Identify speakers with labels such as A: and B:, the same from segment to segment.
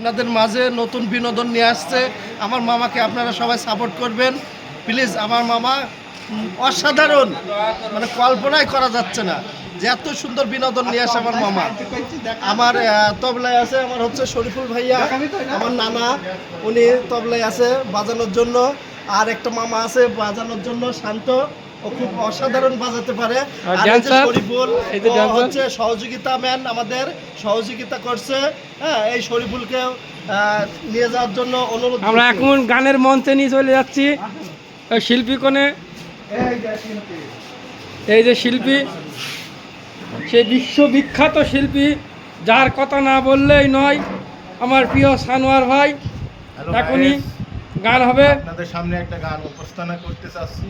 A: আপনাদের মাঝে নতুন বিনোদন নিয়ে আসছে। আমার মামাকে আপনারা সবাই সাপোর্ট করবেন। প্লিজ আমার মামা অসাধারণ। মানে কল্পনাই করা যাচ্ছে না যে এত সুন্দর বিনোদন নিয়ে আসে আমার মামা। আমার তবলায় আছে আমার হচ্ছে শরীফুল ভাইয়া, আমার নানা, উনি তবলায় আছে বাজানোর জন্য। আর একটা মামা আছে বাজানোর জন্য শান্ত। ও খুব অসাধারণ বাজাতে পারে।
B: আর
A: এই যে শরীফুল? হচ্ছে সহযোগিতা ম্যান আমাদের সহযোগিতা করছে হ্যাঁ এই শরীফুলকে নিয়ে যাওয়ার জন্য অনুরোধ
B: আমরা এখন গানের মঞ্চে নিয়ে চলে যাচ্ছি। শিল্পী কোণে
A: এই যে শিল্পী।
B: এই সে বিশ্ববিখ্যাত শিল্পী যার কথা না বললেই নয় আমার প্রিয় সানোয়ার ভাই। এখনই গান হবে।
C: আপনাদের সামনে একটা গান উপস্থাপনা করতে চাচ্ছি।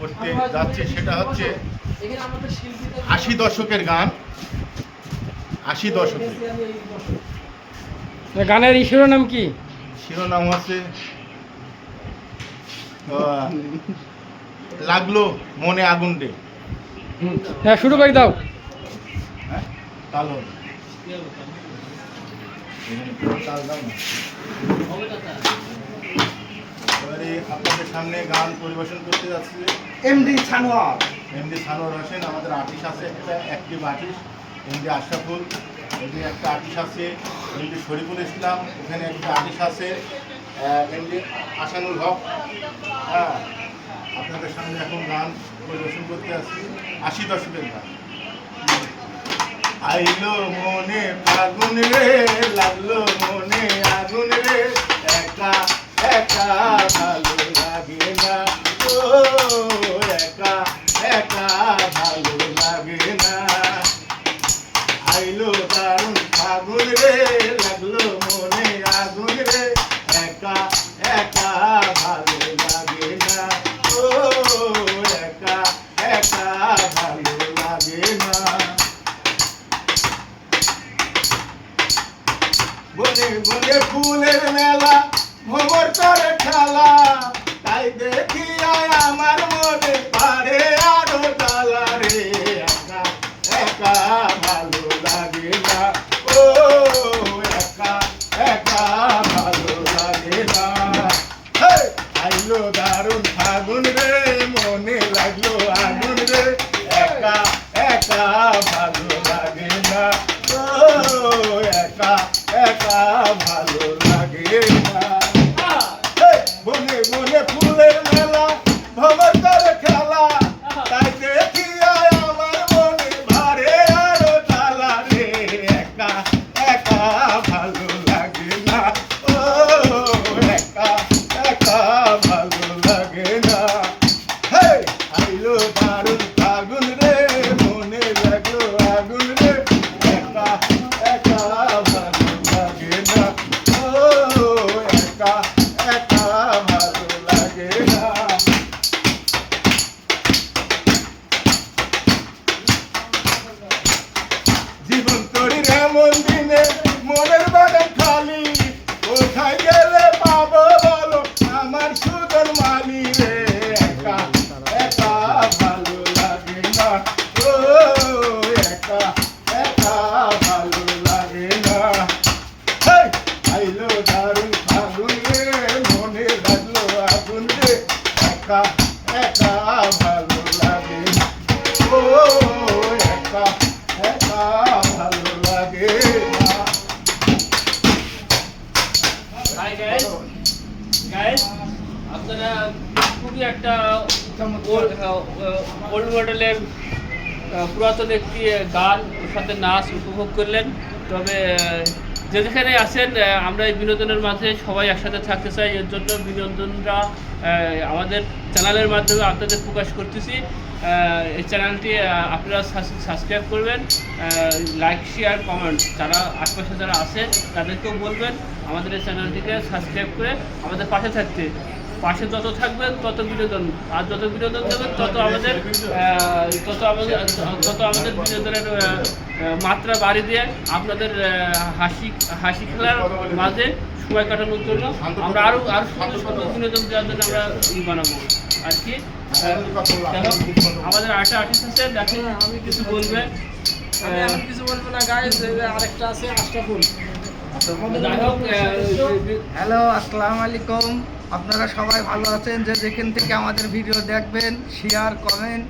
C: করতে যাচ্ছে সেটা হচ্ছে আশি দশকের গান। আশি দশকের
B: গানের শিরোনাম কি?
C: শিরোনাম হচ্ছে লাগল মনে আগুন রে
B: হ্যাঁ শুরু করে দাও।
C: হ্যাঁ কালো তাল দাও না। এবারে আপনাদের সামনে গান পরিবেশন করতে যাচ্ছি।
A: এমডি ছানোয়ার।
C: এমডি সানোয়ার হোসেন আমাদের আর্টিস্ট আছে একটা active artist MD Ashraful MD একটা আর্টিস্ট আছে এমডি শরীফুল ইসলাম ওখানে একটা আর্টিস্ট আছে এমডি আসানুল হক। হ্যাঁ আপনাদের সামনে এখন গান পরিবেশন করতে আসছি। আশি দশকের গান। আইলো মনে ফাগুন রে লাগল মনে আগুন রে একা একা। আইলো দারুণ ফাগুন রে, লাগল মনে আগুন রে। একা একা ভালো লাগে না। ও, একা একা ভালো লাগে না। বনে বনে ফুলের মেলা ভ্রমর করে খেলা। তাই দেখি আমার মনে পারে আরও ডালা রে একা একা লাগে ও, একা একা ভালো লাগে না। আইলো দারুণ ফাগুন মনে লাগল আগুন রে। একা ভালো লাগে না। ও, একা একা ভালো লাগে না।
B: গাইস আপনারা খুবই একটা ওল্ড মডেলের পুরাতন একটি গান সাথে নাচ উপভোগ করলেন। তবে যে যেখানে আছেন আমরা এই বিনোদনের মাঝে সবাই একসাথে থাকতে চাই। এর জন্য বিনোদনরা আমাদের চ্যানেলের মাধ্যমে আপনাদের প্রকাশ করতেছি। এই চ্যানেলটি আপনারা সাবস্ক্রাইব করবেন লাইক, শেয়ার, কমেন্ট। যারা আশপাশে যারা আছে তাদেরকেও বলবেন, আমাদের এই চ্যানেলটিকে সাবস্ক্রাইব করে আমাদের পাশে থাকতে। পাশে যত থাকবেন তত বিনোদন আর যত বিনোদন দেবেন তত আমাদের তত আমাদের তত আমাদের বিনোদনের মাত্রা বাড়ি দিয়ে আপনাদের হাসি হাসি খেলার মাঝে সময় কাটানোর জন্য আমরা আরও আরও সুন্দর সুন্দর বিনোদন দেওয়ার জন্য আমরা ই বানাবো। আর কি? আমাদের আরেকটা আর্টিস্ট আছে দেখেন আমি কিছু বলবে।
D: আমি কিছু বলব না গাইস আরেকটা আছে আশরাফুল।
B: যাই হোক
D: হ্যালো আসসালামু আলাইকুম। আপনারা সবাই ভালো আছেন যে যেখান থেকে আমাদের ভিডিও দেখবেন শেয়ার কমেন্ট